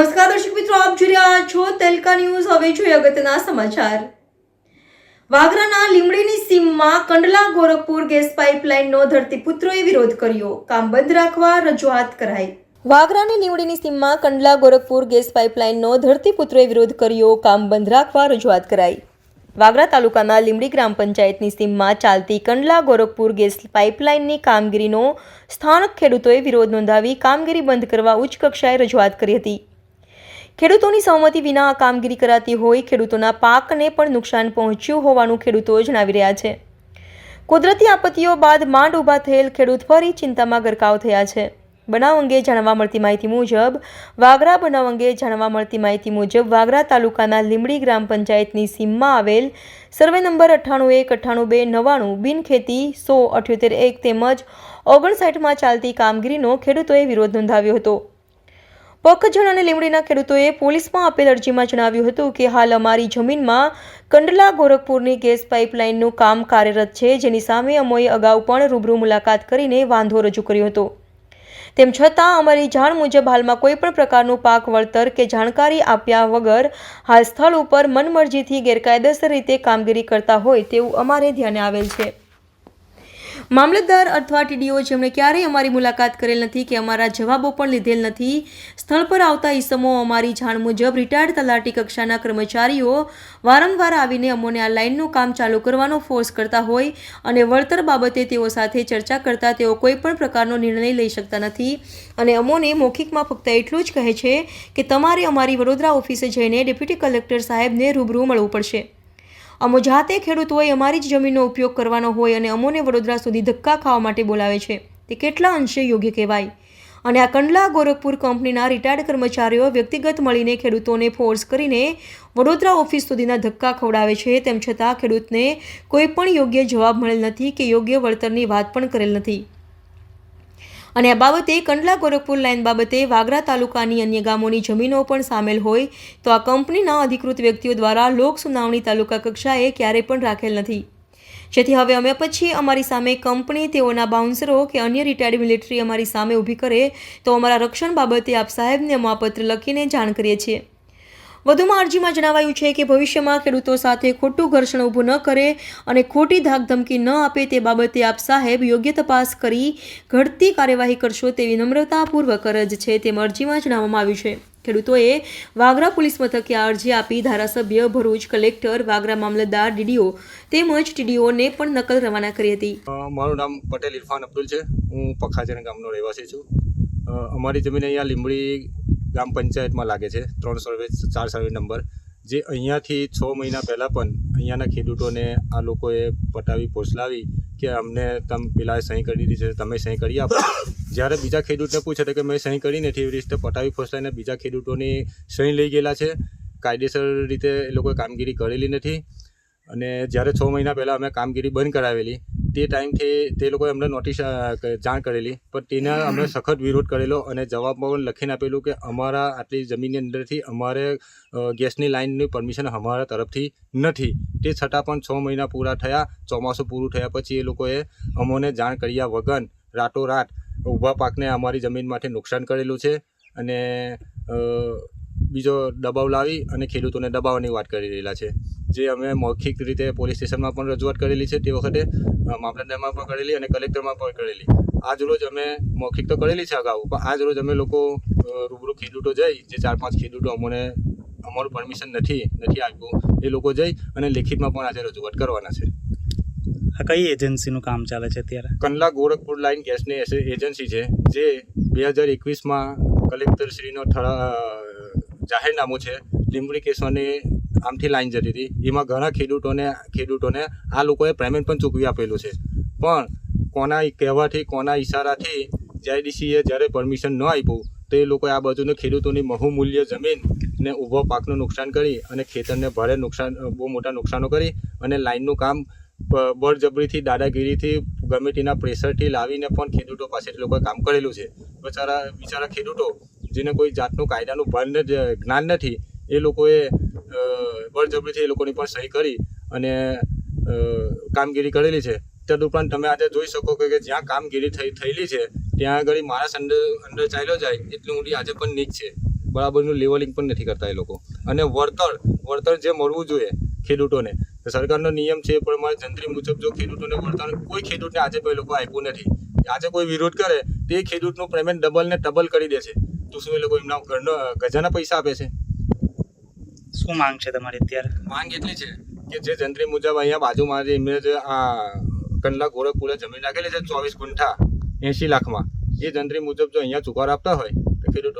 નમસ્કાર દર્શક મિત્રો, આપ જોઈ રહ્યા છો તેલકા ન્યૂઝ. હવે જોઈએ અગત્યના સમાચાર. વાગરાના લીમડીની સીમમાં કંડલા ગોરખપુર ગેસ પાઇપલાઇનનો ધરતીપુત્રોએ વિરોધ કર્યો. કામ બંધ રાખવા રજૂઆત કરાઈ. વાગરાની લીમડીની સીમમાં કંડલા ગોરખપુર ગેસ પાઇપલાઇનનો ધરતીપુત્રોએ વિરોધ કર્યો. કામ બંધ રાખવા રજૂઆત કરાઈ. વાગરા તાલુકાના લીમડી ગ્રામ પંચાયતની સીમમાં ચાલતી કંડલા ગોરખપુર ગેસ પાઇપલાઇનની કામગીરીનો સ્થાનિક ખેડૂતોએ વિરોધ નોંધાવી કામગીરી બંધ કરવા ઉચ્ચ કક્ષાએ રજૂઆત કરી હતી. ખેડૂતોની સહમતિ વિના આ કામગીરી કરાતી હોય ખેડૂતોના પાકને પણ નુકસાન પહોંચ્યું હોવાનું ખેડૂતો જણાવી રહ્યા છે. કુદરતી આપત્તિઓ બાદ માંડ ઊભા થયેલ ખેડૂત ફરી ચિંતામાં ગરકાવ થયા છે. બનાવ અંગે જાણવા મળતી માહિતી મુજબ, વાગરા બનાવ અંગે જાણવા મળતી માહિતી મુજબ વાગરા તાલુકાના લીમડી ગ્રામ પંચાયતની સીમમાં આવેલ સર્વે નંબર અઠ્ઠાણું એક, અઠ્ઠાણું બે, નવ્વાણું, બિનખેતી, સો, અઠ્યોતેર એક તેમજ ઓગણસાઠમાં ચાલતી કામગીરીનો ખેડૂતોએ વિરોધ નોંધાવ્યો હતો. પખજણ અને લીમડીના ખેડૂતોએ પોલીસમાં આપેલ અરજીમાં જણાવ્યું હતું કે હાલ અમારી જમીનમાં કંડલા ગોરખપુરની ગેસ પાઇપલાઇનનું કામ કાર્યરત છે. જેની સામે અમોએ અગાઉ પણ રૂબરૂ મુલાકાત કરીને વાંધો રજૂ કર્યો હતો. તેમ છતાં, અમારી જાણ મુજબ હાલમાં કોઈપણ પ્રકારનું પાક વળતર કે જાણકારી આપ્યા વગર હાલ સ્થળ ઉપર મનમરજીથી ગેરકાયદેસર રીતે કામગીરી કરતા હોય તેવું અમારે ધ્યાને આવેલ છે. મામલતદાર અથવા ટીડીઓ જેમણે ક્યારેય અમારી મુલાકાત કરેલ નથી કે અમારા જવાબો પણ લીધેલ નથી, સ્થળ પર આવતા ઈસમો અમારી જાણ મુજબ રિટાયર્ડ તલાટી કક્ષાના કર્મચારીઓ વારંવાર આવીને અમોને આ લાઇનનું કામ ચાલુ કરવાનો ફોર્સ કરતા હોય અને વળતર બાબતે તેઓ સાથે ચર્ચા કરતા તેઓ કોઈ પણ પ્રકારનો નિર્ણય લઈ શકતા નથી. અને અમોને મૌખિકમાં ફક્ત એટલું જ કહે છે કે તમારે અમારી વડોદરા ઓફિસે જઈને ડેપ્યુટી કલેક્ટર સાહેબને રૂબરૂ મળવું પડશે. અમો જાતે ખેડૂતોએ અમારી જ જમીનનો ઉપયોગ કરવાનો હોય અને અમોને વડોદરા સુધી ધક્કા ખાવા માટે બોલાવે છે. તે કેટલા અંશે યોગ્ય કહેવાય? અને આ કંડલા ગોરખપુર કંપનીના રિટાયર્ડ કર્મચારીઓ વ્યક્તિગત મળીને ખેડૂતોને ફોર્સ કરીને વડોદરા ઓફિસ સુધીના ધક્કા ખવડાવે છે, તેમ છતાં ખેડૂતને કોઈ પણ યોગ્ય જવાબ મળેલ નથી કે યોગ્ય વળતરની વાત પણ કરેલ નથી. અને આ બાબતે કંડલા ગોરખપુર લાઇન બાબતે વાગરા તાલુકાની અન્ય ગામોની જમીનો પણ સામેલ હોય તો આ કંપનીના અધિકૃત વ્યક્તિઓ દ્વારા લોક સુનાવણી તાલુકા કક્ષાએ ક્યારેય પણ રાખેલ નથી. જેથી હવે અમે પછી અમારી સામે કંપની તેઓના બાઉન્સરો કે અન્ય રિટાયર્ડ મિલિટરી અમારી સામે ઊભી કરે તો અમારા રક્ષણ બાબતે આપ સાહેબને અમે પત્ર લખીને જાણ કરીએ છીએ. વધુમાં અરજીમાં જણાવાયું છે કે ભવિષ્યમાં ખેડૂતો સાથે ખોટું ઘર્ષણ ઊભું ન કરે અને ખોટી ધાકધમકી ન આપે તે બાબતે આપ સાહેબ યોગ્ય તપાસ કરી ઘટતી કાર્યવાહી કરશો તેવી નમ્રતાપૂર્વક અરજ છે તેમ અરજીમાં જણાવવામાં આવ્યું છે. ખેડૂતોએ વાગરા પોલીસ મથકે આ અરજી આપી ધારાસભ્ય ભરૂચ કલેક્ટર, વાગરા મામલતદાર, ડીડીઓ તેમજ ટીડીઓને પણ નકલ રવાના કરી હતી. મારું નામ પટેલ ઇરફાન અબ્દુલ છે. હું પખાજણ ગામનો રહેવાસી છું. અમારી જમીન અહીંયા લીંબડી ગ્રામ પંચાયતમાં લાગે છે, ત્રણ સર્વે ચાર સર્વે નંબર, જે અહીંયાથી છ મહિના પહેલાં પણ અહીંયાના ખેડૂતોને આ લોકોએ પટાવી, પોસલાવી કે અમને તમે પેલા સહી કરી દીધી છે, તમે સહી કરી આપો. જ્યારે બીજા ખેડૂતને પૂછે તો કે મેં સહી કરી નથી, એવી રીતે પટાવી ફોસલાઈને બીજા ખેડૂતોની સહી લઈ ગયેલા છે. કાયદેસર રીતે એ લોકોએ કામગીરી કરેલી નથી. અને જ્યારે છ મહિના પહેલાં અમે કામગીરી બંધ કરાવેલી તે ટાઈમથી તે લોકોએ અમને નોટિસ જાણ કરેલી. પણ તેના અમને સખત વિરોધ કરેલો અને જવાબમાં પણ લખીને આપેલું કે અમારા આટલી જમીનની અંદરથી અમારે ગેસની લાઇનની પરમિશન અમારા તરફથી નથી. તે છતાં પણ છ મહિના પૂરા થયા. ચોમાસું પૂરું થયા પછી એ લોકોએ અમોને જાણ કર્યા વગર રાતોરાત ઊભા પાકને અમારી જમીન માટે નુકસાન કરેલું છે અને બીજો દબાવ લાવી અને ખેડૂતોને દબાવવાની વાત કરી રહેલા છે. જે અમે મૌખિક રીતે પોલીસ સ્ટેશનમાં પણ રજૂઆત કરેલી છે તે વખતે મામલતદારમાં પણ કરેલી અને કલેક્ટરમાં પણ કરેલી. આજ રોજ અમે મૌખિક તો કરેલી છે અગાઉ પણ આજ રોજ અમે લોકો રૂબરૂ ખેડૂતો જઈ જે ચાર પાંચ ખેડૂતો અમને અમારું પરમિશન નથી નથી આપ્યું એ લોકો જઈ અને લેખિતમાં પણ આજે રજૂઆત કરવાના છે. આ કઈ એજન્સીનું કામ ચાલે છે અત્યારે? કંડલા ગોરખપુર લાઇન ગેસની એજન્સી છે જે બે હજાર એકવીસમાં કલેક્ટરશ્રીનો ઠરા જાહેરનામું છે લીંબડી કેસવાની આમથી લાઈન જતી હતી. એમાં ઘણા ખેડૂતોને ખેડૂતોને આ લોકોએ પેમેન્ટ પણ ચૂકવી આપેલું છે. પણ કોના કહેવાથી, કોના ઈશારાથી જીઆઈડીસીએ જ્યારે પરમિશન ન આપ્યું, તો એ લોકોએ આ બાજુને ખેડૂતોની બહુમૂલ્ય જમીન ને ઊભો પાકનું નુકસાન કરી અને ખેતરને ભારે નુકસાન, બહુ મોટા નુકસાનો કરી અને લાઇનનું કામ બળજબરીથી, દાદાગીરીથી ગમે તેના પ્રેશરથી લાવીને પણ ખેડૂતો પાસેથી લોકોએ કામ કરેલું છે. બચારા, બિચારા ખેડૂતો, જેને કોઈ જાતનું કાયદાનું ભાન જ્ઞાન નથી, એ લોકોએ બળજબરીથી એ લોકોની પણ સહી કરી અને કામગીરી કરેલી છે. તદુપરાંત તમે આજે જોઈ શકો કે જ્યાં કામગીરી થઈ, થયેલી છે, ત્યાં આગળ માણસ અંદર અંદર ચાલ્યો જાય એટલી ઊંડી આજે પણ નીચ છે. બરાબરનું લેવલિંગ પણ નથી કરતા એ લોકો. અને વળતર વળતર જે મળવું જોઈએ ખેડૂતોને, સરકારનો નિયમ છે એ પ્રમાણે જંત્રી મુજબ જો ખેડૂતોને વળતર, કોઈ ખેડૂતને આજે કોઈ લોકો આપ્યું નથી. આજે કોઈ વિરોધ કરે, તે ખેડૂતનું પેમેન્ટ ડબલ ને ડબલ કરી દે છે. તો શું એ લોકો એમના ઘરનો ગજાના પૈસા આપે છે? શું માંગ છે તમારી અત્યારે? માંગ એટલી છે કે જે જંત્રી મુજબ અહીંયા બાજુમાં જે એમને આ કંડલા ગોરખપુરે જમીન રાખેલી છે ચોવીસ ગુંઠા એંશી લાખમાં, એ જંત્રી મુજબ જો અહીંયા ચુકવાર આપતા હોય, તો ખેડૂતો